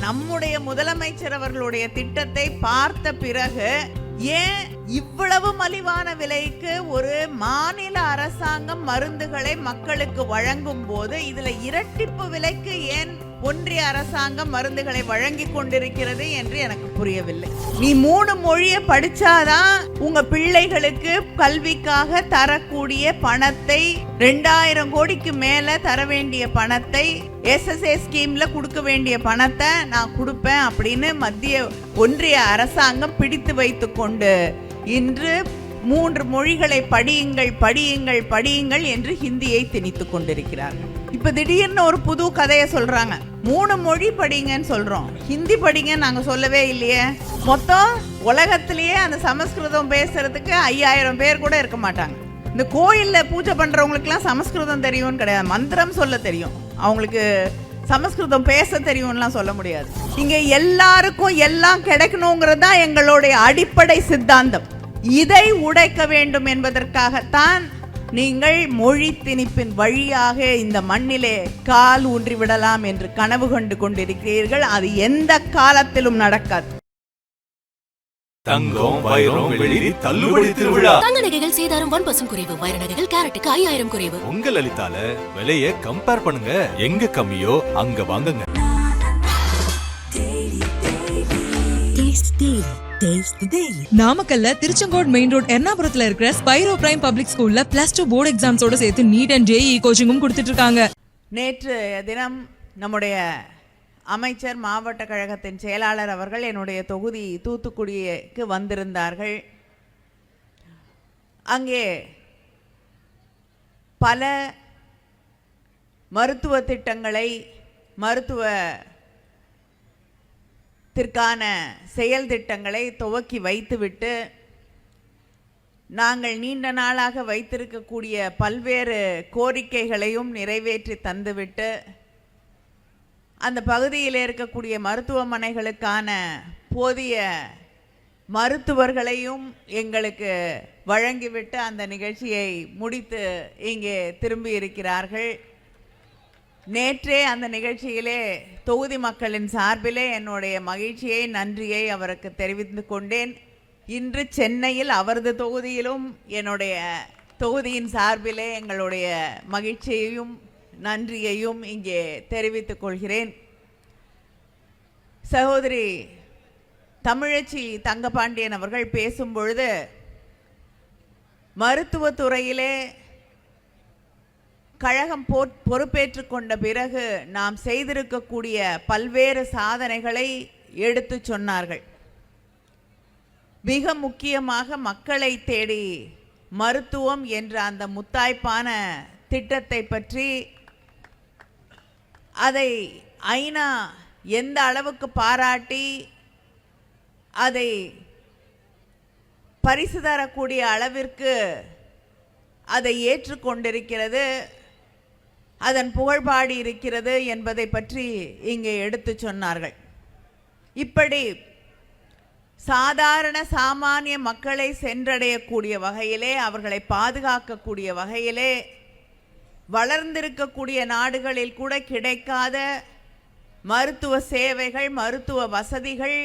நம்முடைய முதலமைச்சர் அவர்களுடைய திட்டத்தை பார்த்த பிறகு ஏன் இவ்வளவு மலிவான விலைக்கு ஒரு மாநில அரசாங்கம் மருந்துகளை மக்களுக்கு வழங்கும் போது இதுல இரட்டிப்பு விலைக்கு ஏன் ஒன்றிய அரசாங்கம் மருந்துகளை வழங்கி கொண்டிருக்கிறது என்று எனக்கு புரியவில்லை. நீ மூணு மொழியை படிச்சாதான் உங்க பிள்ளைகளுக்கு கல்விக்காக தரக்கூடிய பணத்தை ரெண்டாயிரம் கோடிக்கு மேல தர வேண்டிய பணத்தை எஸ்எஸ்ஏ ஸ்கீம்ல கொடுக்க வேண்டிய பணத்தை நான் கொடுப்பேன் அப்படின்னு மத்திய ஒன்றிய அரசாங்கம் பிடித்து வைத்து கொண்டு இன்று மூன்று மொழிகளை படியுங்கள் படியுங்கள் படியுங்கள் என்று ஹிந்தியை திணித்துக் கொண்டிருக்கிறார்கள். இப்போ திடீர்னு ஒரு புது கதையை சொல்கிறாங்க மூணு மொழி படிங்கன்னு சொல்கிறோம் ஹிந்தி படிங்கன்னு நாங்கள் சொல்லவே இல்லையே. மொத்தம் உலகத்திலேயே அந்த சமஸ்கிருதம் பேசுறதுக்கு ஐயாயிரம் பேர் கூட இருக்க மாட்டாங்க. இந்த கோயிலில் பூஜை பண்ணுறவங்களுக்குலாம் சமஸ்கிருதம் தெரியும்னு கிடையாது. மந்திரம் சொல்ல தெரியும். அவங்களுக்கு சமஸ்கிருதம் பேச தெரியும்லாம் சொல்ல முடியாது. இங்கே எல்லாருக்கும் எல்லாம் கிடைக்கணுங்கிறது தான் எங்களுடைய அடிப்படை சித்தாந்தம். இதை உடைக்க வேண்டும் என்பதற்காகத்தான் நீங்கள் மொழி திணிப்பின் வழியாக இந்த மண்ணிலே கால் ஊன்றி விடலாம் என்று கனவு கண்டு கொண்டிருக்கிறீர்கள். அது எந்த காலத்திலும் நடக்காது. தங்கம் வைரம் தள்ளுபடி திருவிழா. தங்க நகைகள் சேதாரம் ஒன் பர்சன்ட் குறைவு. வைர நகைகள் கேரட்டுக்கு ஐயாயிரம் குறைவு. உங்க லலிதால விலைய கம்பேர் பண்ணுங்க. எங்க கம்மியோ அங்க வாங்குங்க. நாமக்கல்ல திருச்செங்கோடு மெயின் ரோட் எர்ணாபுரத்துல இருக்கிற ஸ்பைரோ பிரைம் பப்ளிக் ஸ்கூல்ல பிளஸ் டூ போர்டு எக்ஸாம்ஸோட சேர்த்து நீட் அண்ட் ஜேஇ கோச்சிங்கும் கொடுத்துட்டு இருக்காங்க. நேற்று தினம் நம்முடைய அமைச்சர் மாவட்ட கழகத்தின் செயலாளர் அவர்கள் என்னுடைய தொகுதி தூத்துக்குடிக்கு வந்திருந்தார்கள். அங்கே பல மருத்துவ திட்டங்களை மருத்துவ திற்கான செயல் திட்டங்களை துவக்கி வைத்துவிட்டு நாங்கள் நீண்ட நாளாக வைத்திருக்கக்கூடிய பல்வேறு கோரிக்கைகளையும் நிறைவேற்றி தந்துவிட்டு அந்த பகுதியில் இருக்கக்கூடிய மருத்துவமனைகளுக்கான போதிய மருத்துவர்களையும் எங்களுக்கு வழங்கிவிட்டு அந்த நிகழ்ச்சியை முடித்து இங்கே திரும்பி இருக்கிறார்கள் நேற்றே அந்த நிகழ்ச்சியிலே தொகுதி மக்களின் சார்பிலே என்னுடைய மகிழ்ச்சியை நன்றியை அவருக்கு தெரிவித்து கொண்டேன். இன்று சென்னையில் அவரது தொகுதியிலும் என்னுடைய தொகுதியின் சார்பிலே எங்களுடைய மகிழ்ச்சியையும் நன்றியையும் இங்கே தெரிவித்துக் கொள்கிறேன். சகோதரி தமிழச்சி தங்கபாண்டியன் அவர்கள் பேசும் பொழுது மருத்துவத்துறையிலே கழகம் போ பொறுப்பேற்று கொண்ட பிறகு நாம் செய்திருக்கக்கூடிய பல்வேறு சாதனைகளை எடுத்து சொன்னார்கள். மிக முக்கியமாக மக்களை தேடி மருத்துவம் என்ற அந்த முத்தாய்ப்பான திட்டத்தை பற்றி அதை ஐநா எந்த அளவுக்கு பாராட்டி அதை பரிசு தரக்கூடிய அளவிற்கு அதை ஏற்றுக்கொண்டிருக்கிறது. அதன் புகழ்பாடு இருக்கிறது என்பதை பற்றி இங்கே எடுத்து சொன்னார்கள். இப்படி சாதாரண சாமானிய மக்களை சென்றடையக்கூடிய வகையிலே அவர்களை பாதுகாக்கக்கூடிய வகையிலே வளர்ந்திருக்கக்கூடிய நாடுகளில் கூட கிடைக்காத மருத்துவ சேவைகள் மருத்துவ வசதிகள்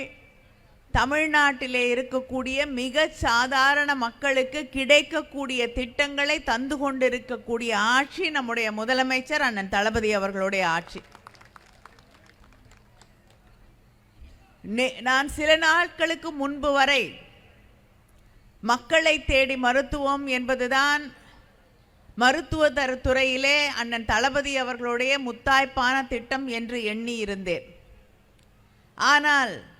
தமிழ்நாட்டிலே இருக்கக்கூடிய மிக சாதாரண மக்களுக்கு கிடைக்கக்கூடிய திட்டங்களை தந்து கொண்டிருக்கக்கூடிய ஆட்சி நம்முடைய முதலமைச்சர் அண்ணன் தளபதி அவர்களுடைய ஆட்சி. நே- நான் சில நாட்களுக்கு முன்பு வரை மக்களை தேடி மருத்துவம் என்பதுதான் மருத்துவ துறையிலே அண்ணன் தளபதி அவர்களுடைய முத்தாய்ப்பான திட்டம் என்று எண்ணி இருந்தேன். ஆனால்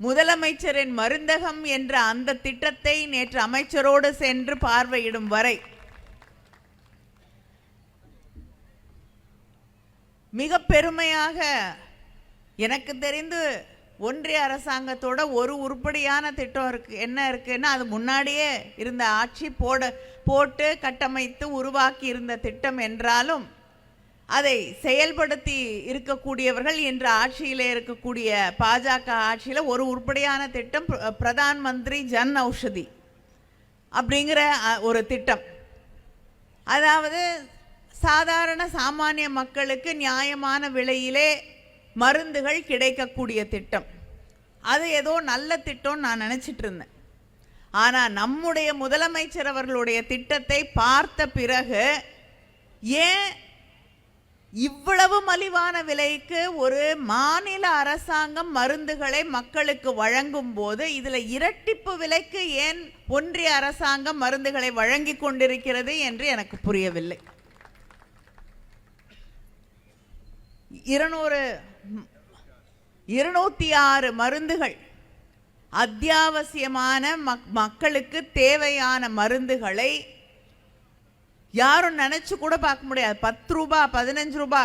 முதலமைச்சரின் மருந்தகம் என்ற அந்த திட்டத்தை நேற்று அமைச்சரோடு சென்று பார்வையிடும் வரை மிக பெருமையாக எனக்கு தெரிந்து ஒன்றிய அரசாங்கத்தோட ஒரு உருப்படியான திட்டம் இருக்கு என்ன இருக்குன்னா அது முன்னாடியே இருந்த ஆட்சி போட போட்டு கட்டமைத்து உருவாக்கி இருந்த திட்டம் என்றாலும் அதை செயல்படுத்தி இருக்கக்கூடியவர்கள் இன்று ஆட்சியில் இருக்கக்கூடிய பாஜக ஆட்சியில் ஒரு உருப்படியான திட்டம் பிரதான் மந்திரி ஜன் ஔஷதி அப்படிங்கிற ஒரு திட்டம். அதாவது சாதாரண சாமானிய மக்களுக்கு நியாயமான விலையிலே மருந்துகள் கிடைக்கக்கூடிய திட்டம். அது ஏதோ நல்ல திட்டம்னு நான் நினச்சிட்டு இருந்தேன். ஆனால் நம்முடைய முதலமைச்சர் அவர்களுடைய திட்டத்தை பார்த்த பிறகு ஏன் இவ்வளவு மலிவான விலைக்கு ஒரு மாநில அரசாங்கம் மருந்துகளை மக்களுக்கு வழங்கும் போது இதில் இரட்டிப்பு விலைக்கு ஏன் ஒன்றிய அரசாங்கம் மருந்துகளை வழங்கி கொண்டிருக்கிறது என்று எனக்கு புரியவில்லை. இருநூறு இருநூத்தி ஆறு மருந்துகள் அத்தியாவசியமான மக் மக்களுக்கு தேவையான மருந்துகளை யாரும் நினச்சி கூட பார்க்க முடியாது. பத்து ரூபா பதினஞ்சு ரூபா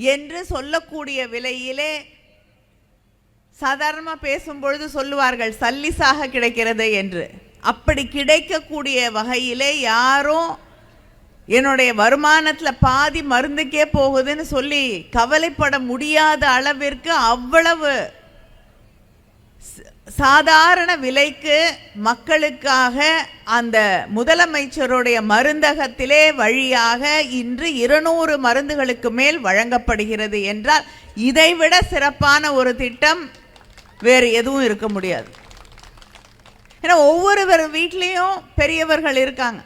என்று சொல்லக்கூடிய விலையிலே சாதாரணமாக பேசும்பொழுது சொல்லுவார்கள் சல்லிசாக கிடைக்கிறது என்று. அப்படி கிடைக்கக்கூடிய வகையிலே யாரும் என்னுடைய வருமானத்தில் பாதி மருந்துக்கே போகுதுன்னு சொல்லி கவலைப்பட முடியாத அளவிற்கு அவ்வளவு சாதாரண விலைக்கு மக்களுக்காக அந்த முதலமைச்சருடைய மருந்தகத்திலே வழியாக இன்று இருநூறு மருந்துகளுக்கு மேல் வழங்கப்படுகிறது என்றால் இதைவிட சிறப்பான ஒரு திட்டம் வேறு எதுவும் இருக்க முடியாது. ஏன்னா ஒவ்வொருவர் வீட்லேயும் பெரியவர்கள் இருக்காங்க.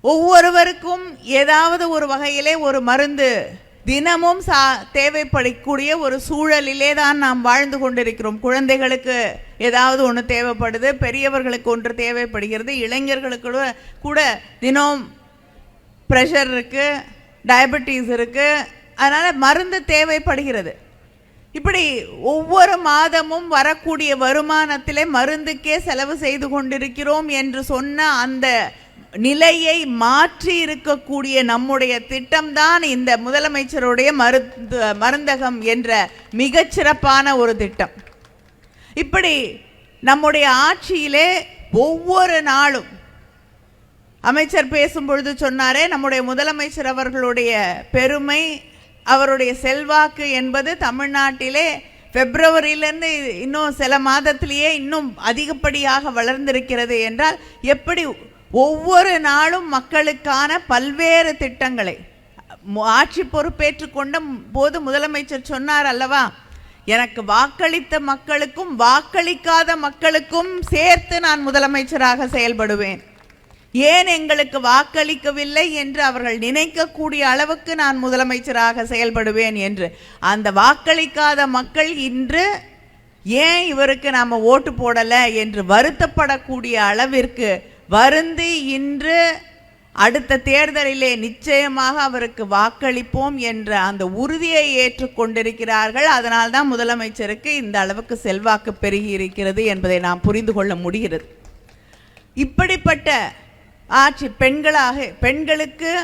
ஒவ்வொருவருக்கும் ஏதாவது ஒரு வகையிலே ஒரு மருந்து தினமும் சா தேவைப்படக்கூடிய ஒரு சூழலிலே தான் நாம் வாழ்ந்து கொண்டிருக்கிறோம். குழந்தைகளுக்கு ஏதாவது ஒன்று தேவைப்படுது பெரியவர்களுக்கு ஒன்று தேவைப்படுகிறது இளைஞர்களுக்கு கூட- கூட தினம் ப்ரெஷர் இருக்குது டயபெட்டிஸ் இருக்குது அதனால் மருந்து தேவைப்படுகிறது. இப்படி ஒவ்வொரு மாதமும் வரக்கூடிய வருமானத்திலே மருந்துக்கே செலவு செய்து கொண்டிருக்கிறோம் என்று சொன்ன அந்த நிலையை மாற்றி இருக்கக்கூடிய நம்முடைய திட்டம்தான் இந்த முதலமைச்சருடைய மருந்து மருந்தகம் என்ற மிகச்சிறப்பான ஒரு திட்டம். இப்படி நம்முடைய ஆட்சியிலே ஒவ்வொரு நாளும் அமைச்சர் பேசும்பொழுது சொன்னாரே நம்முடைய முதலமைச்சர் அவர்களுடைய பெருமை அவருடைய செல்வாக்கு என்பது தமிழ்நாட்டிலே பிப்ரவரியிலேருந்து இன்னும் சில மாதத்திலேயே இன்னும் அதிகப்படியாக வளர்ந்திருக்கிறது என்றால் எப்படி ஒவ்வொரு நாளும் மக்களுக்கான பல்வேறு திட்டங்களை மு- ஆட்சி பொறுப்பேற்று கொண்ட போது முதலமைச்சர் சொன்னார் அல்லவா? எனக்கு வாக்களித்த மக்களுக்கும் வாக்களிக்காத மக்களுக்கும் சேர்த்து நான் முதலமைச்சராக செயல்படுவேன். ஏன் எங்களுக்கு வாக்களிக்கவில்லை என்று அவர்கள் நினைக்கக்கூடிய அளவுக்கு நான் முதலமைச்சராக செயல்படுவேன் என்று. அந்த வாக்களிக்காத மக்கள் இன்று ஏன் இவருக்கு நாம் ஓட்டு போடலை என்று வருத்தப்படக்கூடிய அளவிற்கு வருந்தி இன்று அடுத்த தேர்தலிலே நிச்சயமாக அவருக்கு வாக்களிப்போம் என்ற அந்த உறுதியை ஏற்றுக்கொண்டிருக்கிறார்கள். அதனால்தான் முதலமைச்சருக்கு இந்த அளவுக்கு செல்வாக்கு பெருகி இருக்கிறது என்பதை நாம் புரிந்து கொள்ள முடிகிறது. இப்படிப்பட்ட ஆட்சி பெண்களாக பெண்களுக்கு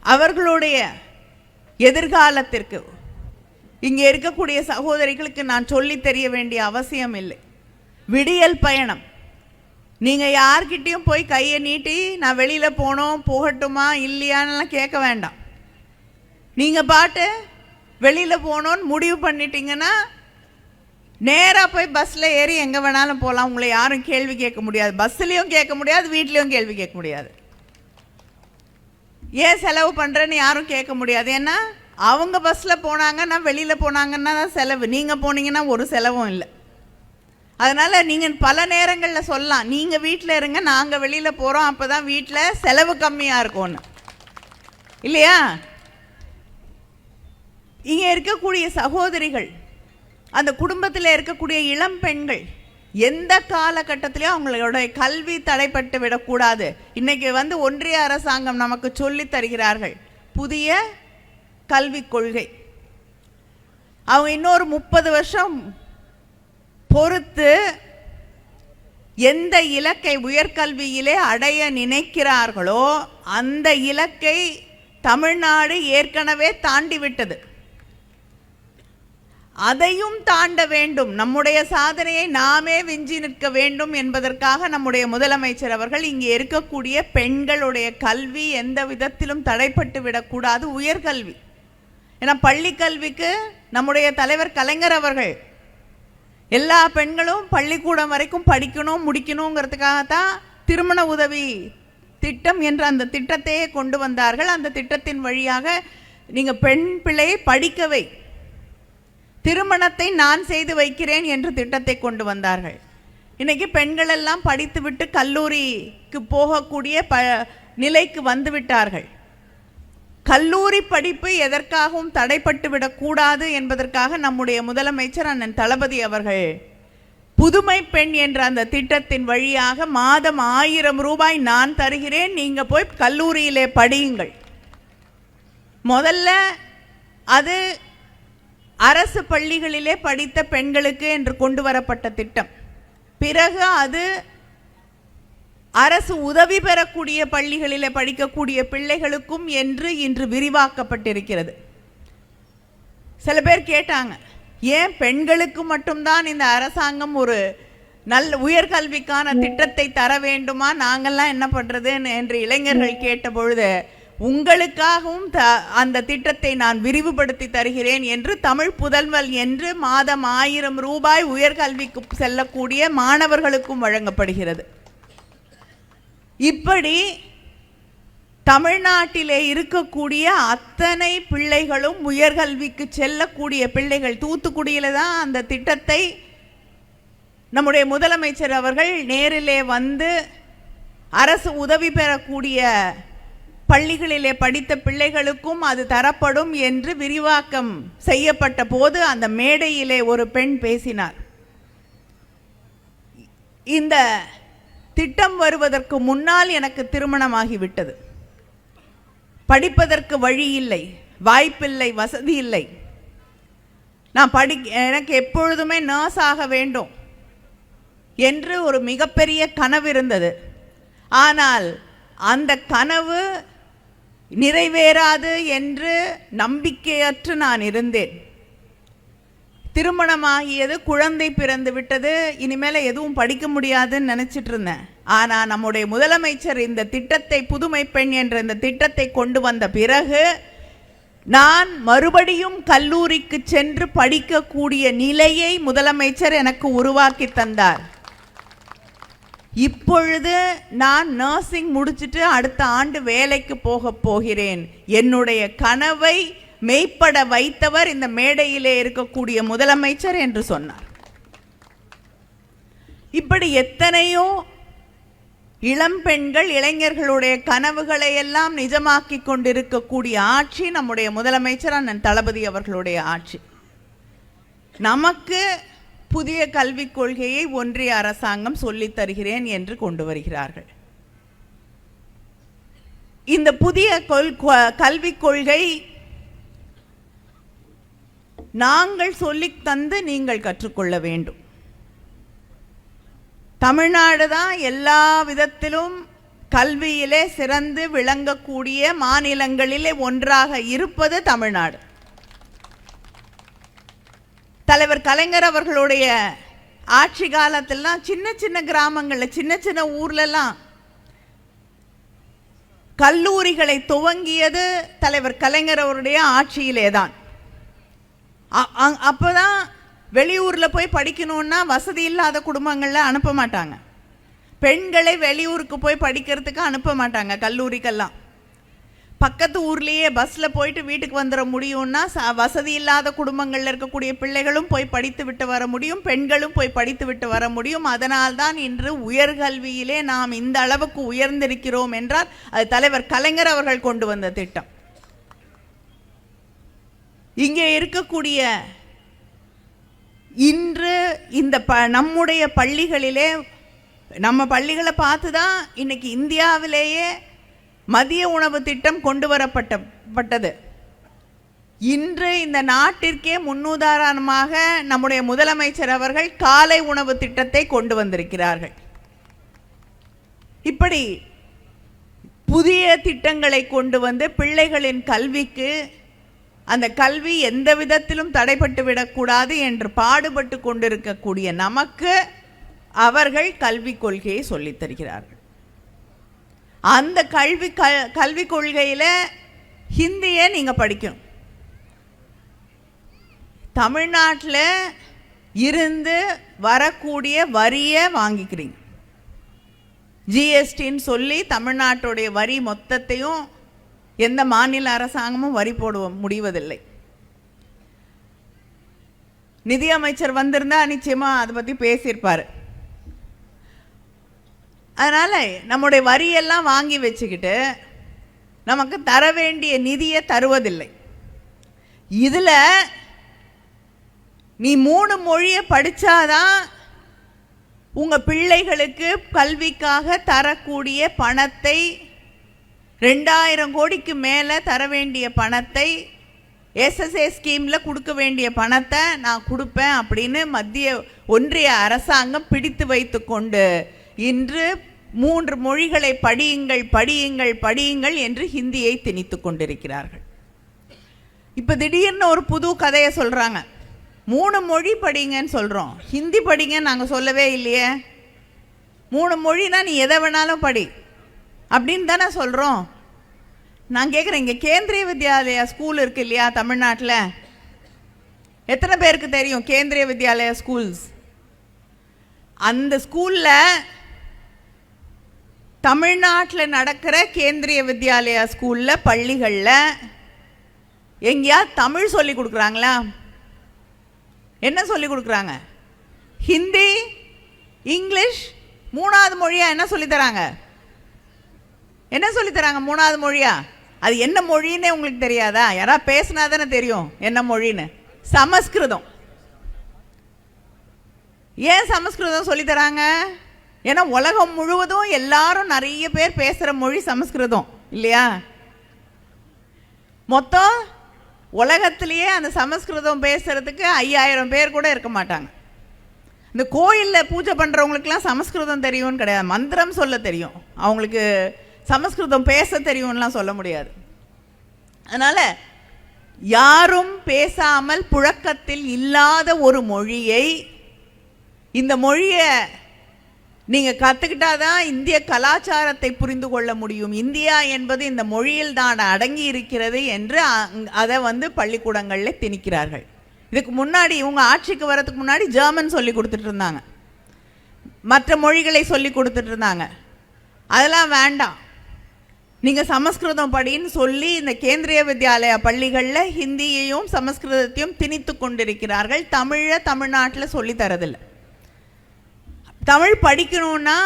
அவர்களுடைய எதிர்காலத்திற்கு இங்கே இருக்கக்கூடிய சகோதரிகளுக்கு நான் சொல்லித் தெரிய வேண்டிய அவசியம் இல்லை. விடியல் பயணம். நீங்கள் யார்கிட்டேயும் போய் கையை நீட்டி நான் வெளியில் போனோம் போகட்டுமா இல்லையான்னுலாம் கேட்க வேண்டாம். நீங்கள் பாட்டு வெளியில் போகணுன்னு முடிவு பண்ணிட்டீங்கன்னா நேராக போய் பஸ்ஸில் ஏறி எங்கே வேணாலும் போகலாம் உங்களை யாரும் கேள்வி கேட்க முடியாது. பஸ்ஸுலேயும் கேட்க முடியாது வீட்லேயும் கேள்வி கேட்க முடியாது. ஏன் செலவு பண்ணுறேன்னு யாரும் கேட்க முடியாது. ஏன்னா அவங்க பஸ்ஸில் போனாங்க நான் வெளியில் போனாங்கன்னா தான் செலவு. நீங்கள் போனீங்கன்னா ஒரு செலவும் இல்லை. அதனால் நீங்கள் பல நேரங்களில் சொல்லலாம். நீங்கள் வீட்டில் இருங்க நாங்கள் வெளியில் போகிறோம் அப்போ தான் வீட்டில் செலவு கம்மியாக இருக்கும்னு. இல்லையா? இங்கே இருக்கக்கூடிய சகோதரிகள் அந்த குடும்பத்தில் இருக்கக்கூடிய இளம் பெண்கள் எந்த காலகட்டத்திலையும் அவங்களுடைய கல்வி தடைப்பட்டு விடக்கூடாது. இன்னைக்கு வந்து ஒன்றிய அரசாங்கம் நமக்கு சொல்லி தருகிறார்கள். புதிய கல்விக் கொள்கை. அவங்க இன்னொரு முப்பது வருஷம் பொறுத்து எந்த இலக்கை உயர்கல்வியிலே அடைய நினைக்கிறார்களோ அந்த இலக்கை தமிழ்நாடு ஏற்கனவே தாண்டி விட்டது அதையும் தாண்ட வேண்டும். நம்முடைய சாதனையை நாமே விஞ்சி நிற்க வேண்டும் என்பதற்காக நம்முடைய முதலமைச்சர் அவர்கள் இங்கே இருக்கக்கூடிய பெண்களுடைய கல்வி எந்த விதத்திலும் தடைப்பட்டு விடக்கூடாது. உயர்கல்வி. ஏன்னா பள்ளிக்கல்விக்கு நம்முடைய தலைவர் கலைஞர் அவர்கள் எல்லா பெண்களும் பள்ளிக்கூடம் வரைக்கும் படிக்கணும் முடிக்கணுங்கிறதுக்காகத்தான் திருமண உதவி திட்டம் என்ற அந்த திட்டத்தையே கொண்டு வந்தார்கள். அந்த திட்டத்தின் வழியாக நீங்கள் பெண் பிள்ளையை படிக்கவை. திருமணத்தை நான் செய்து வைக்கிறேன் என்று திட்டத்தை கொண்டு வந்தார்கள். இன்றைக்கி பெண்கள் எல்லாம் படித்துவிட்டு கல்லூரிக்கு போகக்கூடிய ப நிலைக்கு வந்துவிட்டார்கள். கல்லூரி படிப்பு எதற்காகவும் தடைப்பட்டுவிடக்கூடாது என்பதற்காக நம்முடைய முதலமைச்சர் அண்ணன் தளபதி அவர்கள் புதுமை பெண் என்ற அந்த திட்டத்தின் வழியாக மாதம் ஆயிரம் ரூபாய் நான் தருகிறேன். நீங்கள் போய் கல்லூரியிலே படியுங்கள். முதல்ல அது அரசு பள்ளிகளிலே படித்த பெண்களுக்கு என்று கொண்டு வரப்பட்ட திட்டம். பிறகு அது அரசு உதவி பெறக்கூடிய பள்ளிகளிலே படிக்கக்கூடிய பிள்ளைகளுக்கும் என்று இன்று விரிவாக்கப்பட்டிருக்கிறது. சில பேர் கேட்டாங்க ஏன் பெண்களுக்கு மட்டும்தான் இந்த அரசாங்கம் ஒரு நல்ல உயர்கல்விக்கான திட்டத்தை தர வேண்டுமா? நாங்கள்லாம் என்ன பண்றது? என்று இளைஞர்கள் கேட்ட பொழுது உங்களுக்காகவும் த அந்த திட்டத்தை நான் விரிவுபடுத்தி தருகிறேன் என்று தமிழ் புதல்வல் என்று மாதம் ஆயிரம் ரூபாய் உயர்கல்விக்கு செல்லக்கூடிய மாணவர்களுக்கும் வழங்கப்படுகிறது. இப்படி தமிழ்நாட்டிலே இருக்கக்கூடிய அத்தனை பிள்ளைகளும் உயர்கல்விக்கு செல்லக்கூடிய பிள்ளைகள். தூத்துக்குடியில தான் அந்த திட்டத்தை நம்முடைய முதலமைச்சர் அவர்கள் நேரிலே வந்து அரசு உதவி பெறக்கூடிய பள்ளிகளிலே படித்த பிள்ளைகளுக்கும் அது தரப்படும் என்று விரிவாக்கம் செய்யப்பட்ட போது அந்த மேடையிலே ஒரு பெண் பேசினார். இந்த திட்டம் வருவதற்கு முன்னால் எனக்கு திருமணமாகிவிட்டது. படிப்பதற்கு வழி இல்லை வாய்ப்பில்லை வசதி இல்லை. நான் படி எனக்கு எப்பொழுதுமே நர்ஸ் ஆக வேண்டும் என்று ஒரு மிகப்பெரிய கனவு இருந்தது. ஆனால் அந்த கனவு நிறைவேறாது என்று நம்பிக்கையற்று நான் இருந்தேன். திருமணமாகியது குழந்தை பிறந்து விட்டது இனிமேல எதுவும் படிக்க முடியாதுன்னு நினைச்சிட்டு இருந்தேன். ஆனா நம்முடைய முதலமைச்சர் இந்த திட்டத்தை புதுமை பெண் என்ற இந்த திட்டத்தை கொண்டு வந்த பிறகு நான் மறுபடியும் கல்லூரிக்கு சென்று படிக்கக்கூடிய நிலையை முதலமைச்சர் எனக்கு உருவாக்கி தந்தார். இப்பொழுது நான் நர்சிங் முடிச்சிட்டு அடுத்த ஆண்டு வேலைக்கு போக போகிறேன். என்னுடைய கனவை மெய்ப்பட வைத்தவர் இந்த மேடையிலே இருக்கக்கூடிய முதலமைச்சர் என்று சொன்னார். இப்படி எத்தனையோ இளம் பெண்கள் இளைஞர்களுடைய கனவுகளை எல்லாம் நிஜமாக்கி கொண்டிருக்கக்கூடிய ஆட்சி நம்முடைய முதலமைச்சர் அண்ணன் தளபதி அவர்களுடைய ஆட்சி. நமக்கு புதிய கல்விக் கொள்கையை ஒன்றிய அரசாங்கம் சொல்லித் தருகிறேன் என்று கொண்டு வருகிறார்கள். இந்த புதிய கொள் கல்விக் கொள்கை நாங்கள் சொல்லித் தந்து நீங்கள் கற்றுக்கொள்ள வேண்டும். தமிழ்நாடு தான் எல்லா விதத்திலும் கல்வியிலே சிறந்து விளங்கக்கூடிய மாநிலங்களிலே ஒன்றாக இருப்பது தமிழ்நாடு. தலைவர் கலைஞர் அவர்களுடைய ஆட்சி காலத்திலாம் சின்ன சின்ன கிராமங்களில் சின்ன சின்ன ஊர்லலாம் கல்லூரிகளை துவங்கியது தலைவர் கலைஞர் அவருடைய ஆட்சியிலே தான் அ- தான் வெளியூரில் போய் படிக்கணுன்னா வசதி இல்லாத குடும்பங்களில் அனுப்ப மாட்டாங்க. பெண்களை வெளியூருக்கு போய் படிக்கிறதுக்கு அனுப்ப மாட்டாங்க கல்லூரிக்கெல்லாம். பக்கத்து ஊர்லேயே பஸ்ஸில் போயிட்டு வீட்டுக்கு வந்துட முடியும்னா ச வசதி இல்லாத குடும்பங்களில் இருக்கக்கூடிய பிள்ளைகளும் போய் படித்து விட்டு வர முடியும் பெண்களும் போய் படித்து விட்டு வர முடியும். அதனால்தான் இன்று உயர்கல்வியிலே நாம் இந்த அளவுக்கு உயர்ந்திருக்கிறோம் என்றால் அது தலைவர் கலைஞர் அவர்கள் கொண்டு வந்த திட்டம். இங்கே இருக்கக்கூடிய இன்று இந்த ப நம்முடைய பள்ளிகளிலே நம்ம பள்ளிகளை பார்த்து தான் இன்னைக்கு இந்தியாவிலேயே மதிய உணவு திட்டம் கொண்டு வரப்பட்ட பட்டது. இன்று இந்த நாட்டிற்கே முன்னுதாரணமாக நம்முடைய முதலமைச்சர் அவர்கள் காலை உணவு திட்டத்தை கொண்டு வந்திருக்கிறார்கள். இப்படி புதிய திட்டங்களை கொண்டு வந்து பிள்ளைகளின் கல்விக்கு அந்த கல்வி எந்த விதத்திலும் தடைப்பட்டு விடக்கூடாது என்று பாடுபட்டு கொண்டிருக்கக்கூடிய நமக்கு அவர்கள் கல்விக் கொள்கையை சொல்லித் தருகிறார்கள். அந்த கல்வி க கல்விக் கொள்கையில் ஹிந்தியை நீங்கள் படிக்கணும். தமிழ்நாட்டில் இருந்து வரக்கூடிய வரியை வாங்கிக்கிறீங்க. ஜிஎஸ்டின்னு சொல்லி தமிழ்நாட்டுடைய வரி மொத்தத்தையும் எந்த மாநில அரசாங்கமும் வரி போடுவ முடிவதில்லை. நிதியமைச்சர் வந்திருந்தா நிச்சயமா அதை பற்றி பேசியிருப்பார். அதனால் நம்முடைய வரியெல்லாம் வாங்கி வச்சுக்கிட்டு நமக்கு தர வேண்டிய நிதியை தருவதில்லை. இதில் நீ மூணு மொழியை படித்தாதான் உங்கள் பிள்ளைகளுக்கு கல்விக்காக தரக்கூடிய பணத்தை ரெண்டாயிரம் கோடிக்கு மேலே தர வேண்டிய பணத்தை எஸ்எஸ்ஏ ஸ்கீமில் கொடுக்க வேண்டிய பணத்தை நான் கொடுப்பேன் அப்படின்னு மத்திய ஒன்றிய அரசாங்கம் பிடித்து வைத்து கொண்டு இன்று மூன்று மொழிகளை படியுங்கள் படியுங்கள் படியுங்கள் என்று ஹிந்தியை திணித்து கொண்டிருக்கிறார்கள். இப்போ திடீர்னு ஒரு புது கதையை சொல்கிறாங்க மூணு மொழி படிங்கன்னு சொல்கிறோம் ஹிந்தி படிங்கன்னு நாங்கள் சொல்லவே இல்லையே. மூணு மொழினா நீ எதை வேணாலும் படி. அப்படின்னு தானே சொல்கிறோம் நான் கேட்குறேன் இங்கே கேந்திரிய வித்யாலயா ஸ்கூல் இருக்கு இல்லையா தமிழ்நாட்டில்? எத்தனை பேருக்கு தெரியும் கேந்திரிய வித்யாலயா ஸ்கூல்ஸ் அந்த ஸ்கூலில் தமிழ்நாட்டில் நடக்கிற கேந்திரிய வித்யாலயா ஸ்கூலில் பள்ளிகளில் எங்கேயா தமிழ் சொல்லி கொடுக்குறாங்களா? என்ன சொல்லி கொடுக்குறாங்க? ஹிந்தி இங்கிலீஷ் மூணாவது மொழியாக என்ன சொல்லித்தராங்க என்ன சொல்லி தராங்க மூணாவது மொழியா? அது என்ன மொழின்னே உங்களுக்கு தெரியாதா? யாரா பேசினா தானே தெரியும் என்ன மொழின்னு. சமஸ்கிருதம். ஏன் சமஸ்கிருதம் சொல்லி தராங்க? ஏன்னா உலகம் முழுவதும் எல்லாரும் நிறைய பேர் பேசுகிற மொழி சமஸ்கிருதம் இல்லையா? மொத்தம் உலகத்திலேயே அந்த சமஸ்கிருதம் பேசுறதுக்கு ஐயாயிரம் பேர் கூட இருக்க மாட்டாங்க. இந்த கோயிலில் பூஜை பண்ணுறவங்களுக்குலாம் சமஸ்கிருதம் தெரியும்னு கிடையாது. மந்திரம் சொல்ல தெரியும். அவங்களுக்கு சமஸ்கிருதம் பேச தெரியும்லாம் சொல்ல முடியாது. அதனால் யாரும் பேசாமல் புழக்கத்தில் இல்லாத ஒரு மொழியை இந்த மொழியை நீங்கள் கற்றுக்கிட்டாதான் இந்திய கலாச்சாரத்தை புரிந்து கொள்ள முடியும். இந்தியா என்பது இந்த மொழியில் தான் அடங்கி இருக்கிறது என்று அங்- அதை வந்து பள்ளிக்கூடங்களில் திணிக்கிறார்கள். இதுக்கு முன்னாடி இவங்க ஆட்சிக்கு வரதுக்கு முன்னாடி ஜெர்மன் சொல்லி கொடுத்துட்டு இருந்தாங்க. மற்ற மொழிகளை சொல்லி கொடுத்துட்டு இருந்தாங்க. அதெல்லாம் வேண்டாம். நீங்கள் சமஸ்கிருதம் படின்னு சொல்லி இந்த கேந்திரிய வித்யாலயா பள்ளிகளில் ஹிந்தியையும் சமஸ்கிருதத்தையும் திணித்து கொண்டிருக்கிறார்கள். தமிழை தமிழ்நாட்டில் சொல்லி தரதில்லை. தமிழ் படிக்கணும்னா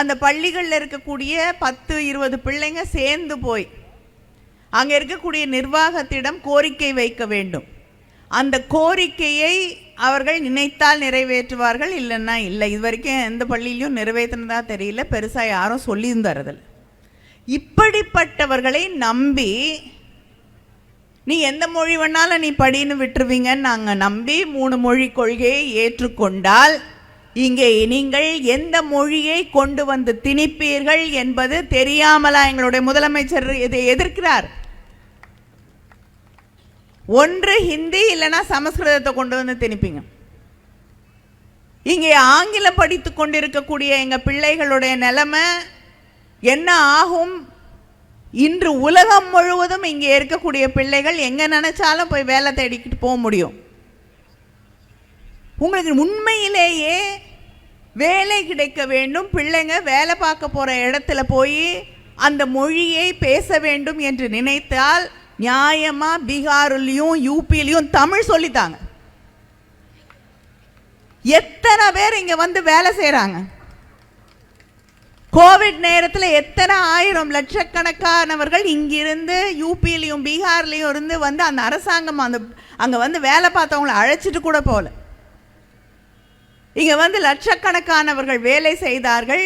அந்த பள்ளிகளில் இருக்கக்கூடிய பத்து இருபது பிள்ளைங்க சேர்ந்து போய் அங்கே இருக்கக்கூடிய நிர்வாகத்திடம் கோரிக்கை வைக்க வேண்டும். அந்த கோரிக்கையை அவர்கள் நினைத்தால் நிறைவேற்றுவார்கள் இல்லைன்னா இல்லை. இது வரைக்கும் எந்த பள்ளியிலையும் நிறைவேற்றினதாக தெரியல. பெருசாக யாரும் சொல்லியும் தரதில்லை. இப்படிப்பட்டவர்களை நம்பி நீ எந்த மொழி வேணாலும் நீ படின்னு விட்டுருவீங்கன்னு நாங்கள் நம்பி மூணு மொழி கொள்கையை ஏற்றுக்கொண்டால் இங்கே நீங்கள் எந்த மொழியை கொண்டு வந்து திணிப்பீர்கள் என்பது தெரியாமலா எங்களுடைய முதலமைச்சர் இதை எதிர்க்கிறார்? ஒன்று ஹிந்தி இல்லைன்னா சமஸ்கிருதத்தை கொண்டு வந்து திணிப்பீங்க. இங்கே ஆங்கிலம் படித்து கொண்டிருக்கக்கூடிய எங்கள் பிள்ளைகளுடைய நிலைமை என்ன ஆகும்? இன்று உலகம் முழுவதும் இங்கே இருக்கக்கூடிய பிள்ளைகள் எங்கே நினச்சாலும் போய் வேலை தேடிக்கிட்டு போக முடியும். உங்களுக்கு உண்மையிலேயே வேலை கிடைக்க வேண்டும். பிள்ளைங்க வேலை பார்க்க போகிற இடத்துல போய் அந்த மொழியை பேச வேண்டும் என்று நினைத்தால் நியாயமாக பீகார்லேயும் யூபிலையும் தமிழ் சொல்லித்தாங்க. எத்தனை பேர் இங்கே வந்து வேலை செய்கிறாங்க கோவிட் நேரத்தில் எத்தனை ஆயிரம் லட்சக்கணக்கானவர்கள் இங்கிருந்து யூபியிலையும் பீகார்லேயும் இருந்து வந்து அந்த அரசாங்கம் அந்த அங்கே வந்து வேலை பார்த்தவங்கள அழைச்சிட்டு கூட போகல. இங்கே வந்து லட்சக்கணக்கானவர்கள் வேலை செய்தார்கள்.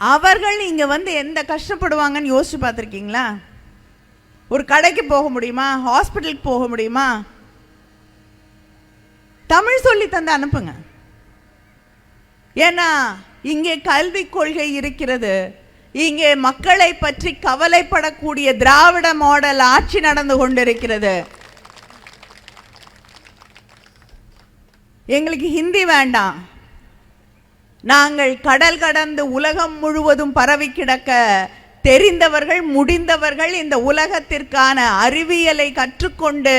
அவர்கள் இங்கே வந்து எந்த கஷ்டப்படுவாங்கன்னு யோசிச்சு பார்த்துருக்கீங்களா? ஒரு கடைக்கு போக முடியுமா? ஹாஸ்பிட்டலுக்கு போக முடியுமா? தமிழ் சொல்லி தந்து அனுப்புங்க. ஏன்னா இங்கே கல்வி கொள்கை இருக்கிறது. இங்கே மக்களை பற்றி கவலைப்படக்கூடிய திராவிட மாடல் ஆட்சி நடந்து கொண்டிருக்கிறது. எங்களுக்கு ஹிந்தி வேண்டாம். நாங்கள் கடல் கடந்து உலகம் முழுவதும் பரவி கிடக்க தெரிந்தவர்கள் முடிந்தவர்கள் இந்த உலகத்திற்கான அறிவியலை கற்றுக்கொண்டு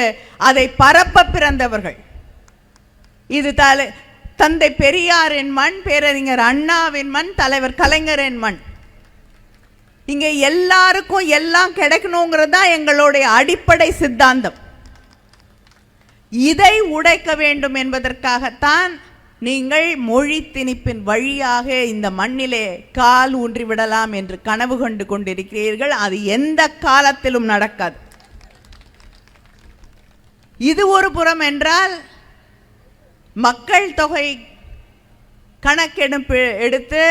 அதை பரப்ப பிறந்தவர்கள். இது தலை தந்தை பெரியாரின் மண் பேரறிஞர் அண்ணாவின் மண் தலைவர் கலைஞரின் மண். இங்கே எல்லாருக்கும் எல்லாம் கிடைக்கணுங்கிறது தான் எங்களுடைய அடிப்படை சித்தாந்தம். இதை உடைக்க வேண்டும் என்பதற்காகத்தான் நீங்கள் மொழி திணிப்பின் வழியாக இந்த மண்ணிலே கால் ஊன்றி விடலாம் என்று கனவு கண்டு கொண்டிருக்கிறீர்கள். அது எந்த காலத்திலும் நடக்காது. இது ஒரு புறம் என்றால் மக்கள் தொகை கணக்கெடுப்பு எடுத்து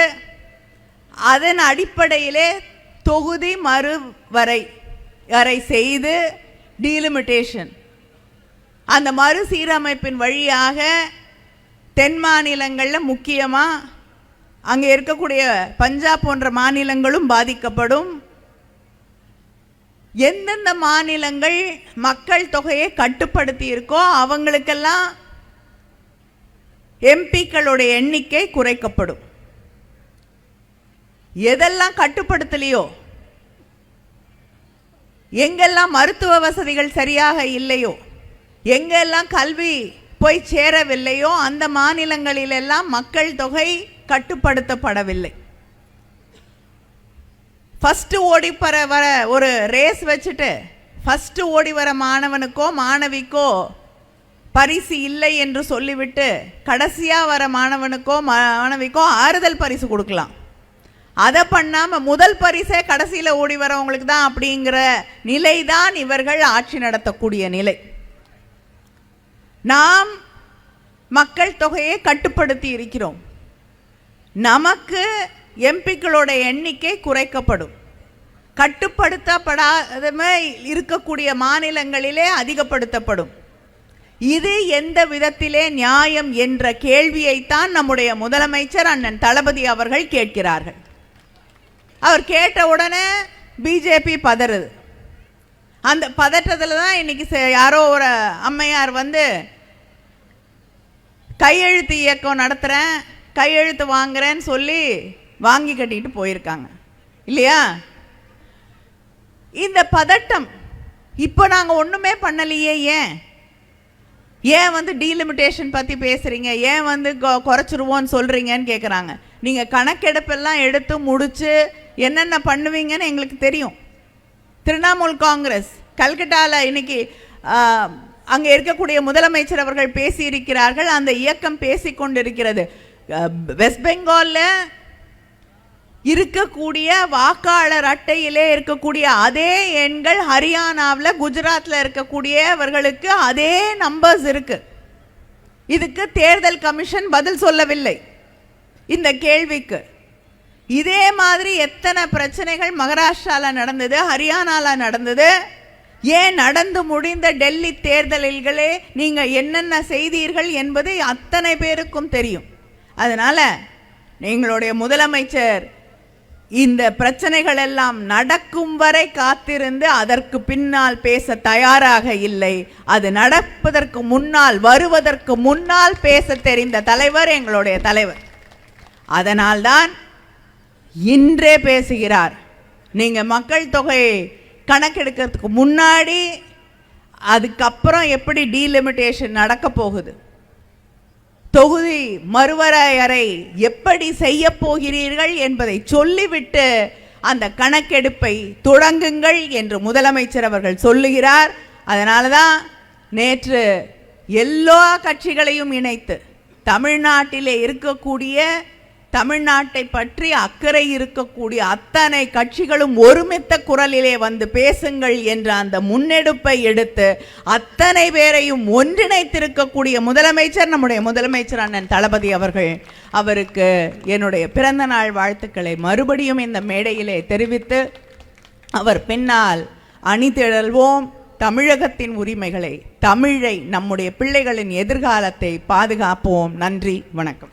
அதன் அடிப்படையிலே தொகுதி மறுவரை வரை செய்து டீலிமிட்டேஷன் அந்த மறு சீரமைப்பின் வழியாக தென் மாநிலங்களில் முக்கியமாக அங்கே இருக்கக்கூடிய பஞ்சாப் போன்ற மாநிலங்களும் பாதிக்கப்படும். எந்தெந்த மாநிலங்கள் மக்கள் தொகையை கட்டுப்படுத்தி இருக்கோ அவங்களுக்கெல்லாம் எம்பிக்களுடைய எண்ணிக்கை குறைக்கப்படும். எதெல்லாம் கட்டுப்படுத்தலையோ எங்கெல்லாம் மருத்துவ வசதிகள் சரியாக இல்லையோ எங்கெல்லாம் கல்வி போய் சேரவில்லையோ அந்த மாநிலங்களிலெல்லாம் மக்கள் தொகை கட்டுப்படுத்தப்படவில்லை. ஃபஸ்ட்டு ஓடி வர வர ஒரு ரேஸ் வச்சுட்டு ஃபஸ்ட்டு ஓடி வர மாணவனுக்கோ மாணவிக்கோ பரிசு இல்லை என்று சொல்லிவிட்டு கடைசியாக வர மாணவனுக்கோ மாணவிக்கோ ஆறுதல் பரிசு கொடுக்கலாம். அதை பண்ணாமல் முதல் பரிசே கடைசியில் ஓடி வரவங்களுக்கு தான் அப்படிங்கிற நிலை தான் இவர்கள் ஆட்சி நடத்தக்கூடிய நிலை. நாம் மக்கள் தொகையை கட்டுப்படுத்தி இருக்கிறோம். நமக்கு எம்பிக்களோட எண்ணிக்கை குறைக்கப்படும். கட்டுப்படுத்தப்படாதமே இருக்கக்கூடிய மாநிலங்களிலே அதிகப்படுத்தப்படும். இது எந்த விதத்திலே நியாயம் என்ற கேள்வியைத்தான் நம்முடைய முதலமைச்சர் அண்ணன் தளபதி அவர்கள் கேட்கிறார்கள். அவர் கேட்ட உடனே பிஜேபி பதறுது. அந்த பதற்றத்தில் தான் இன்னைக்கு யாரோ ஒரு அம்மையார் வந்து கையெழுத்து இயக்கம் நடத்துகிறேன் கையெழுத்து வாங்குறேன்னு சொல்லி வாங்கி கட்டிட்டு போயிருக்காங்க. இல்லையா? இந்த பதட்டம் இப்போ நாங்கள் ஒன்றுமே பண்ணலையே ஏன்? ஏன் வந்து டீலிமிட்டேஷன் பற்றி பேசுகிறீங்க ஏன் வந்து கொ- குறைச்சிருவோன்னு சொல்கிறீங்கன்னு கேட்குறாங்க நீங்கள் கணக்கெடுப்பெல்லாம் எடுத்து முடித்து என்னென்ன பண்ணுவீங்கன்னு எங்களுக்கு தெரியும். திரிணாமுல் காங்கிரஸ் கல்கட்டாவில் இன்னைக்கு அங்கே இருக்கக்கூடிய முதலமைச்சர் அவர்கள் பேசியிருக்கிறார்கள் அந்த இயக்கம் பேசிக்கொண்டிருக்கிறது. அஹ், வெஸ்ட் பெங்காலில் இருக்கக்கூடிய வாக்காளர் அட்டையிலே இருக்கக்கூடிய அதே எண்கள் ஹரியானாவில் குஜராத்தில் இருக்கக்கூடியவர்களுக்கு அதே நம்பர்ஸ் இருக்கு. இதுக்கு தேர்தல் கமிஷன் பதில் சொல்லவில்லை. இந்த கேள்விக்கு. இதே மாதிரி எத்தனை பிரச்சனைகள் மகாராஷ்டிராவில் நடந்தது ஹரியானாவில் நடந்தது? ஏன் நடந்து முடிந்த டெல்லி தேர்தல்களே நீங்கள் என்னென்ன செய்தீர்கள் என்பது அத்தனை பேருக்கும் தெரியும். அதனால் எங்களுடைய முதலமைச்சர் இந்த பிரச்சனைகள் எல்லாம் நடக்கும் வரை காத்திருந்து அதற்கு பின்னால் பேச தயாராக இல்லை. அது நடப்பதற்கு முன்னால் வருவதற்கு முன்னால் பேச தெரிந்த தலைவர் எங்களுடைய தலைவர். அதனால்தான் இன்றே பேசுகிறார். நீங்கள் மக்கள் தொகையை கணக்கெடுக்கிறதுக்கு முன்னாடி அதுக்கப்புறம் எப்படி டீலிமிட்டேஷன் நடக்க போகுது? தொகுதி மறுவரையறை எப்படி செய்ய போகிறீர்கள் என்பதை சொல்லிவிட்டு அந்த கணக்கெடுப்பை தொடங்குங்கள் என்று முதலமைச்சர் அவர்கள் சொல்லுகிறார். அதனால தான் நேற்று எல்லா கட்சிகளையும் இணைத்து தமிழ்நாட்டிலே இருக்கக்கூடிய தமிழ்நாட்டை பற்றி அக்கறை இருக்கக்கூடிய அத்தனை கட்சிகளும் ஒருமித்த குரலிலே வந்து பேசுங்கள் என்ற அந்த முன்னெடுப்பை எடுத்து அத்தனை பேரையும் ஒன்றிணைத்திருக்கக்கூடிய முதலமைச்சர் நம்முடைய முதலமைச்சர் அண்ணன் தளபதி அவர்கள் அவருக்கு என்னுடைய பிறந்த நாள் வாழ்த்துக்களை மறுபடியும் இந்த மேடையிலே தெரிவித்து அவர் பின்னால் அணிதிழல்வோம் தமிழகத்தின் உரிமைகளை தமிழை நம்முடைய பிள்ளைகளின் எதிர்காலத்தை பாதுகாப்போம். நன்றி வணக்கம்.